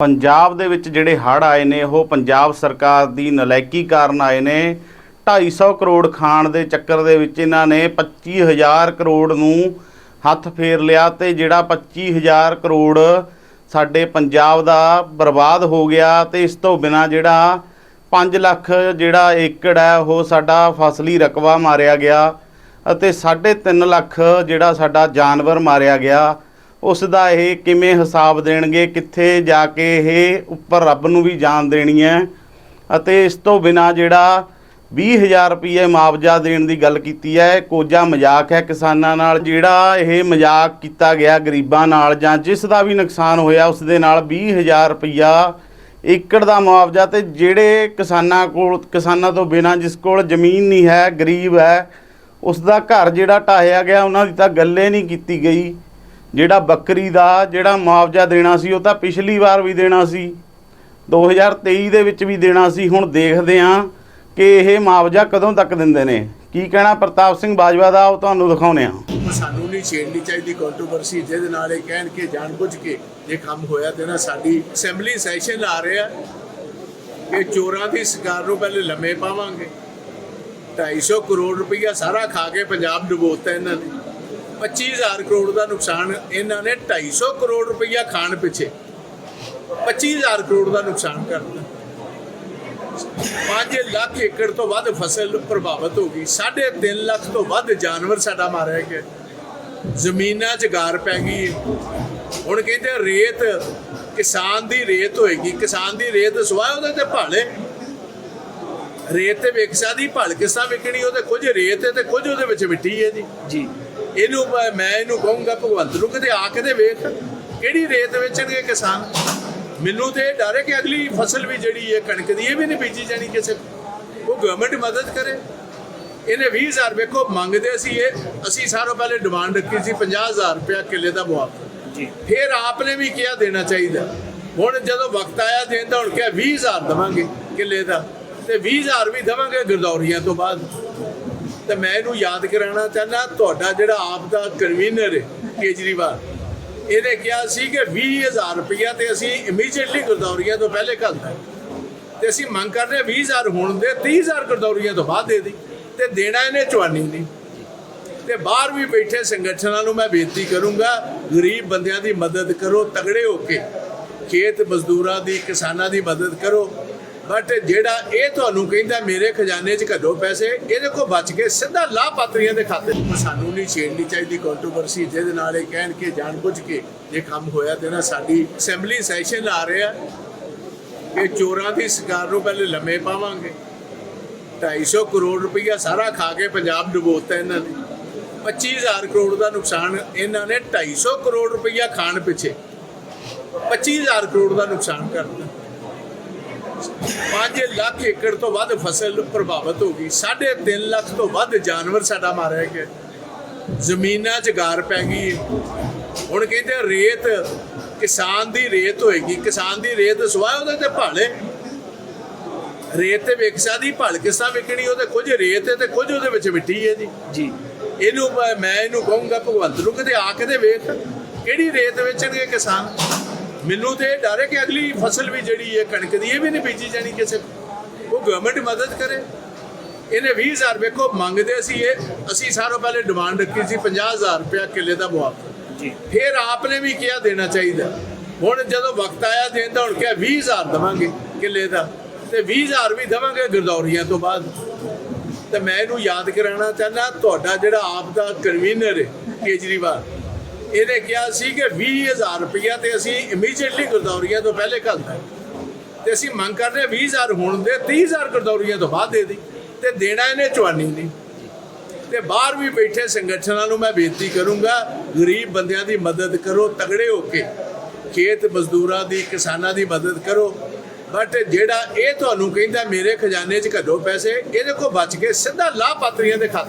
ਪੰਜਾਬ ਦੇ ਵਿੱਚ ਜਿਹੜੇ ਹੜ੍ਹ ਆਏ ਨੇ, ਉਹ ਪੰਜਾਬ ਸਰਕਾਰ ਦੀ ਨਲਾਇਕੀ ਕਾਰਨ ਆਏ ਨੇ। 250 ਕਰੋੜ ਖਾਣ ਦੇ ਚੱਕਰ ਦੇ ਵਿੱਚ ਇਹਨਾਂ ਨੇ 25000 ਕਰੋੜ ਨੂੰ ਹੱਥ ਫੇਰ ਲਿਆ ਤੇ ਜਿਹੜਾ 25000 ਕਰੋੜ ਸਾਡੇ ਪੰਜਾਬ ਦਾ ਬਰਬਾਦ ਹੋ ਗਿਆ ਤੇ ਇਸ ਤੋਂ ਬਿਨਾ ਜਿਹੜਾ 5 ਲੱਖ ਜਿਹੜਾ ਏਕੜ ਹੈ, ਉਹ ਸਾਡਾ ਫਸਲੀ ਰਕਬਾ ਮਾਰਿਆ ਗਿਆ ਅਤੇ 3.5 ਲੱਖ ਜਿਹੜਾ ਸਾਡਾ ਜਾਨਵਰ ਮਾਰਿਆ ਗਿਆ। ਉਸ ਦਾ ਇਹ ਕਿਵੇਂ ਹਿਸਾਬ ਦੇਣਗੇ, ਕਿੱਥੇ ਜਾ ਕੇ ਇਹ ਉੱਪਰ ਰੱਬ ਨੂੰ ਵੀ ਜਾਣ ਦੇਣੀ ਹੈ? ਅਤੇ ਇਸ ਤੋਂ ਬਿਨਾ ਜਿਹੜਾ 20000 ਰੁਪਏ ਮੁਆਵਜ਼ਾ ਦੇਣ ਦੀ ਗੱਲ ਕੀਤੀ ਹੈ ਕੋਜਾ ਮਜ਼ਾਕ ਹੈ ਕਿਸਾਨਾਂ ਨਾਲ, ਜਿਹੜਾ ਇਹ ਮਜ਼ਾਕ ਕੀਤਾ ਗਿਆ ਗਰੀਬਾਂ ਨਾਲ ਜਾਂ ਜਿਸ ਦਾ ਵੀ ਨੁਕਸਾਨ ਹੋਇਆ ਉਸ ਦੇ ਨਾਲ 20000 ਰੁਪਇਆ ਏਕੜ ਦਾ ਮੁਆਵਜ਼ਾ ਤੇ ਜਿਹੜੇ ਕਿਸਾਨਾਂ ਕੋਲ, ਕਿਸਾਨਾਂ ਤੋਂ ਬਿਨਾਂ ਜਿਸ ਕੋਲ ਜ਼ਮੀਨ ਨਹੀਂ ਹੈ, ਗਰੀਬ ਹੈ ਉਸ ਦਾ ਘਰ ਜਿਹੜਾ ਢਾਹਿਆ ਗਿਆ, ਉਹਨਾਂ ਦੀ ਤਾਂ ਗੱਲੇ ਨਹੀਂ ਕੀਤੀ ਗਈ। ਜਿਹੜਾ ਬੱਕਰੀ ਦਾ ਜਿਹੜਾ ਮੁਆਵਜ਼ਾ ਦੇਣਾ ਸੀ, ਉਹ ਤਾਂ ਪਿਛਲੀ ਵਾਰ ਵੀ ਦੇਣਾ ਸੀ। 2023 ਦੇ ਵਿੱਚ ਵੀ ਦੇਣਾ ਸੀ। ਹੁਣ ਦੇਖਦੇ ਹਾਂ ਕਿ ਇਹ ਮੁਆਵਜ਼ਾ ਕਦੋਂ ਤੱਕ ਦਿੰਦੇ ਨੇ। ਕੀ ਕਹਿਣਾ ਪ੍ਰਤਾਪ ਸਿੰਘ ਬਾਜਵਾ ਦਾ, ਉਹ ਤੁਹਾਨੂੰ ਦਿਖਾਉਨੇ ਆ ਸਾਨੂੰ ਨਹੀਂ ਛੇੜਨੀ ਚਾਹੀਦੀ ਕੰਟਰੋਵਰਸੀ ਜਿਹਦੇ ਨਾਲ ਇਹ ਕਹਿਣ ਕੇ, ਜਾਣਬੁੱਝ ਕੇ ਇਹ ਕੰਮ ਹੋਇਆ ਤੇ ਨਾ ਸਾਡੀ ਅਸੈਂਬਲੀ ਸੈਸ਼ਨ ਆ ਰਿਹਾ ਕਿ ਚੋਰਾਂ ਦੀ ਸਰਕਾਰ ਨੂੰ ਪਹਿਲੇ ਲੰਮੇ ਪਾਵਾਂਗੇ। 250 ਕਰੋੜ ਰੁਪਈਆ ਸਾਰਾ ਖਾ ਕੇ ਪੰਜਾਬ ਡੁਬੋਤਾ ਇਹਨਾਂ ਨੇ। 25000 ਕਰੋੜ ਦਾ ਨੁਕਸਾਨ ਇਹਨਾਂ ਨੇ 250 ਕਰੋੜ ਰੁਪਈਆ ਖਾਣ ਪਿੱਛੇ। 25000 ਕਰੋੜ ਦਾ ਨੁਕਸਾਨ ਕਰਤਾ 5 ਲੱਖ ਏਕੜ ਤੋਂ ਵੱਧ ਫਸਲ ਪ੍ਰਭਾਵਿਤ ਹੋ ਗਈ। 3.5 ਲੱਖ ਤੋਂ ਵੱਧ ਜਾਨਵਰ ਸਾਡਾ ਮਾਰਿਆ ਗਿਆ। ਜ਼ਮੀਨਾਂ 'ਚ ਗਾਰ ਪੈ ਗਈ ਹੁਣ ਕਹਿੰਦੇ ਰੇਤ, ਕਿਸਾਨ ਦੀ ਰੇਤ ਹੋਏਗੀ। ਕਿਸਾਨ ਦੀ ਰੇਤ ਸਵਾਏ ਉਹਦੇ ਤੇ ਭਾਲੇ ਰੇਤ ਤੇ ਵਿਕਸਾ ਦੀ ਭਲ ਕਿਸ ਤਰ੍ਹਾਂ ਵਿਕਣੀ ਉਹਦੇ ਕੁਝ ਰੇਤ ਹੈ ਤੇ ਕੁਝ ਉਹਦੇ ਵਿੱਚ ਮਿੱਟੀ ਹੈ ਜੀ। ਜੀ। ਇਹਨੂੰ ਮੈਂ- ਮੈਂ ਇਹਨੂੰ ਕਹੂੰਗਾ ਭਗਵੰਤ ਨੂੰ ਕਿਤੇ ਆ ਕੇ ਤੇ ਵੇਖ ਕਿਹੜੀ ਰੇਤ ਵੇਚਣਗੇ ਕਿਸਾਨ? ਮੈਨੂੰ ਤੇ ਡਰ ਹੈ ਕਿ ਅਗਲੀ ਫਸਲ ਵੀ ਜਿਹੜੀ ਹੈ ਕਣਕ ਦੀ ਇਹ ਵੀ ਨਹੀਂ ਬੀਜੀ ਜਾਣੀ ਕਿਸੇ ਉਹ ਗਵਰਨਮੈਂਟ ਮਦਦ ਕਰੇ। ਇਹਨੇ 20000 ਵੇਖੋ ਮੰਗਦੇ ਸੀ ਇਹ। ਅਸੀਂ ਸਾਰੋਂ ਪਹਿਲੇ ਡਿਮਾਂਡ ਰੱਖੀ ਸੀ 50000 ਰੁਪਇਆ ਕਿੱਲੇ ਦਾ ਮੁਆਵਜ਼ਾ। ਜੀ। ਫਿਰ ਆਪਨੇ ਵੀ ਕਿਹਾ ਦੇਣਾ ਚਾਹੀਦਾ। ਹੁਣ ਜਦੋਂ ਵਕਤ ਆਇਆ ਦੇਣ ਦਾ ਹੁਣ ਕਿਹਾ 20000 ਦਵਾਂਗੇ ਕਿੱਲੇ ਦਾ। ਤੇ 20000 ਵੀ ਦਵਾਂਗੇ ਗਰਦੌਰੀਆਂ ਤੋਂ ਬਾਅਦ। ਤੇ ਮੈਂ ਇਹਨੂੰ ਯਾਦ ਕਰਾਉਣਾ ਚਾਹੁੰਦਾ, ਤੁਹਾਡਾ ਜਿਹੜਾ ਆਪ ਦਾ ਕਨਵੀਨਰ ਹੈ, ਕੇਜਰੀਵਾਲ, ਇਹਨੇ ਕਿਹਾ ਸੀ ਕਿ 20000 ਰੁਪਇਆ ਤੇ ਅਸੀਂ ਇਮੀਡੀਏਟਲੀ ਗਰਦੌਰੀਆਂ ਤੋਂ ਪਹਿਲੇ ਘੱਲਦਾ ਤੇ ਅਸੀਂ ਮੰਗ ਕਰਦੇ ਹਾਂ 20000 ਹੋਣ ਦੇ 30000 ਗਰਦੌਰੀਆਂ ਤੋਂ ਬਾਅਦ ਦੇ ਦੀ ਤੇ ਦੇਣਾ ਇਹਨੇ ਚਵਾਨੀ ਨਹੀਂ। ਤੇ ਬਾਹਰ ਵੀ ਬੈਠੇ ਸੰਗਠਨਾਂ ਨੂੰ ਮੈਂ ਬੇਨਤੀ ਕਰੂੰਗਾ, ਗਰੀਬ ਬੰਦਿਆਂ ਦੀ ਮਦਦ ਕਰੋ, ਤਗੜੇ ਹੋ ਕੇ ਖੇਤ ਮਜ਼ਦੂਰਾਂ ਦੀ, ਕਿਸਾਨਾਂ ਦੀ ਮਦਦ ਕਰੋ ਬਟ ਜਿਹੜਾ ਇਹ ਤੁਹਾਨੂੰ ਕਹਿੰਦਾ ਮੇਰੇ ਖਜ਼ਾਨੇ 'ਚ ਕੱਢੋ ਪੈਸੇ, ਇਹਦੇ ਕੋਲ ਬਚ ਕੇ ਸਿੱਧਾ ਲਾਭਪਾਤਰੀਆਂ ਦੇ ਖਾਤੇ ਸਾਨੂੰ ਨਹੀਂ ਛੇੜਨੀ ਚਾਹੀਦੀ ਕੰਟਰੋਵਰਸੀ ਜਿਹਦੇ ਨਾਲ ਇਹ ਕਹਿਣ ਕੇ ਜਾਣਬੁੱਝ ਕੇ ਇਹ ਕੰਮ ਹੋਇਆ ਤੇ ਨਾ ਸਾਡੀ ਅਸੈਂਬਲੀ ਸੈਸ਼ਨ ਆ ਰਿਹਾ ਕਿ ਚੋਰਾਂ ਦੀ ਸਰਕਾਰ ਨੂੰ ਪਹਿਲੇ ਲੰਮੇ ਪਾਵਾਂਗੇ। 250 ਕਰੋੜ ਰੁਪਈਆ ਸਾਰਾ ਖਾ ਕੇ ਪੰਜਾਬ ਡੁਬੋਤਾ ਇਹਨਾਂ ਨੇ। 25000 ਕਰੋੜ ਦਾ ਨੁਕਸਾਨ ਇਹਨਾਂ ਨੇ 250 ਕਰੋੜ ਰੁਪਈਆ ਖਾਣ ਪਿੱਛੇ। 25000 ਕਰੋੜ ਦਾ ਨੁਕਸਾਨ ਕਰਤਾ। 5 ਲੱਖ ਏਕੜ ਤੋਂ ਵੱਧ ਫਸਲ ਪ੍ਰਭਾਵਿਤ ਹੋ ਗਈ। 3.5 ਲੱਖ ਤੋਂ ਵੱਧ ਜਾਨਵਰ ਸਾਡਾ ਮਾਰਿਆ ਗਿਆ। ਜ਼ਮੀਨਾਂ 'ਚ ਗਾਰ ਪੈ ਗਈ। ਹੁਣ ਕਹਿੰਦੇ ਰੇਤ ਕਿਸਾਨ ਦੀ ਰੇਤ ਹੋਏਗੀ। ਕਿਸਾਨ ਦੀ ਰੇਤ ਸਵਾਏ ਉਹਦੇ ਤੇ ਭਾਲੇ। ਰੇਤ ਤੇ ਵਿਕਸਾ ਦੀ ਭਲ ਕਿਸ ਵਿਕਣੀ ਉਹਦੇ ਕੁਝ ਰੇਤ ਹੈ ਤੇ ਕੁਝ ਉਹਦੇ ਵਿੱਚ ਮਿੱਟੀ ਹੈ ਜੀ। ਜੀ। ਇਹਨੂੰ ਮੈਂ- ਇਹਨੂੰ ਕਹੂੰਗਾ ਭਗਵੰਤ ਨੂੰ ਕਿਤੇ ਆ ਕੇ ਤੇ ਵੇਖ। ਕਿਹੜੀ ਰੇਤ ਵੇਚਣਗੇ ਕਿਸਾਨ? ਮੈਨੂੰ ਤੇ ਡਰ ਹੈ ਕਿ ਅਗਲੀ ਫਸਲ ਵੀ ਜਿਹੜੀ ਹੈ ਕਣਕ ਦੀ ਇਹ ਵੀ ਨਹੀਂ ਬੀਜੀ ਜਾਣੀ ਕਿਸੇ ਉਹ ਗਵਰਨਮੈਂਟ ਮਦਦ ਕਰੇ। ਇਹਨੇ 20000 ਵੇਖੋ ਮੰਗਦੇ ਸੀ ਇਹ। ਅਸੀਂ ਸਾਰੋਂ ਪਹਿਲੇ ਡਿਮਾਂਡ ਰੱਖੀ ਸੀ 50000 ਰੁਪਇਆ ਕਿੱਲੇ ਦਾ ਮੁਆਵਜ਼ਾ। ਜੀ। ਫਿਰ ਆਪਨੇ ਵੀ ਕਿਹਾ ਦੇਣਾ ਚਾਹੀਦਾ। ਹੁਣ ਜਦੋਂ ਵਕਤ ਆਇਆ ਦੇਣ ਦਾ ਹੁਣ ਕਿਹਾ 20000 ਦਵਾਂਗੇ ਕਿੱਲੇ ਦਾ। ਤੇ 20000 ਵੀ ਦਵਾਂਗੇ ਗਰਦੌਰੀਆਂ ਤੋਂ ਬਾਅਦ। ਤੇ ਮੈਂ ਇਹਨੂੰ ਯਾਦ ਕਰਾਉਣਾ ਚਾਹੁੰਦਾ ਤੁਹਾਡਾ ਜਿਹੜਾ ਆਪ ਦਾ ਕਨਵੀਨਰ ਹੈ ਕੇਜਰੀਵਾਲ ਇਹਨੇ ਕਿਹਾ ਸੀ ਕਿ 20000 ਰੁਪਇਆ ਤੇ ਅਸੀਂ ਇਮੀਡੀਏਟਲੀ ਗਰਦੌਰੀਆਂ ਤੋਂ ਪਹਿਲੇ ਘੱਲਦਾ ਤੇ ਅਸੀਂ ਮੰਗ ਕਰਦੇ ਹਾਂ 20000 ਹੁਣ ਦੇ 30000 ਗਰਦੌਰੀਆਂ ਤੋਂ ਬਾਅਦ ਦੇ ਦੀ ਤੇ ਦੇਣਾ ਇਹਨੇ ਚਵਾਨੀ ਨਹੀਂ। ਤੇ ਬਾਹਰ ਵੀ ਬੈਠੇ ਸੰਗਠਨਾਂ ਨੂੰ ਮੈਂ ਬੇਨਤੀ ਕਰੂੰਗਾ, ਗਰੀਬ ਬੰਦਿਆਂ ਦੀ ਮਦਦ ਕਰੋ, ਤਗੜੇ ਹੋ ਕੇ। ਖੇਤ ਮਜ਼ਦੂਰਾਂ ਦੀ, ਕਿਸਾਨਾਂ ਦੀ ਮਦਦ ਕਰੋ। ਬਟ ਜਿਹੜਾ ਇਹ ਤੁਹਾਨੂੰ ਕਹਿੰਦਾ ਮੇਰੇ ਖਜ਼ਾਨੇ 'ਚ ਕੱਢੋ ਪੈਸੇ, ਇਹਦੇ ਕੋਲ ਬਚ ਕੇ ਸਿੱਧਾ ਲਾਭਪਾਤਰੀਆਂ ਦੇ ਖਾਤੇ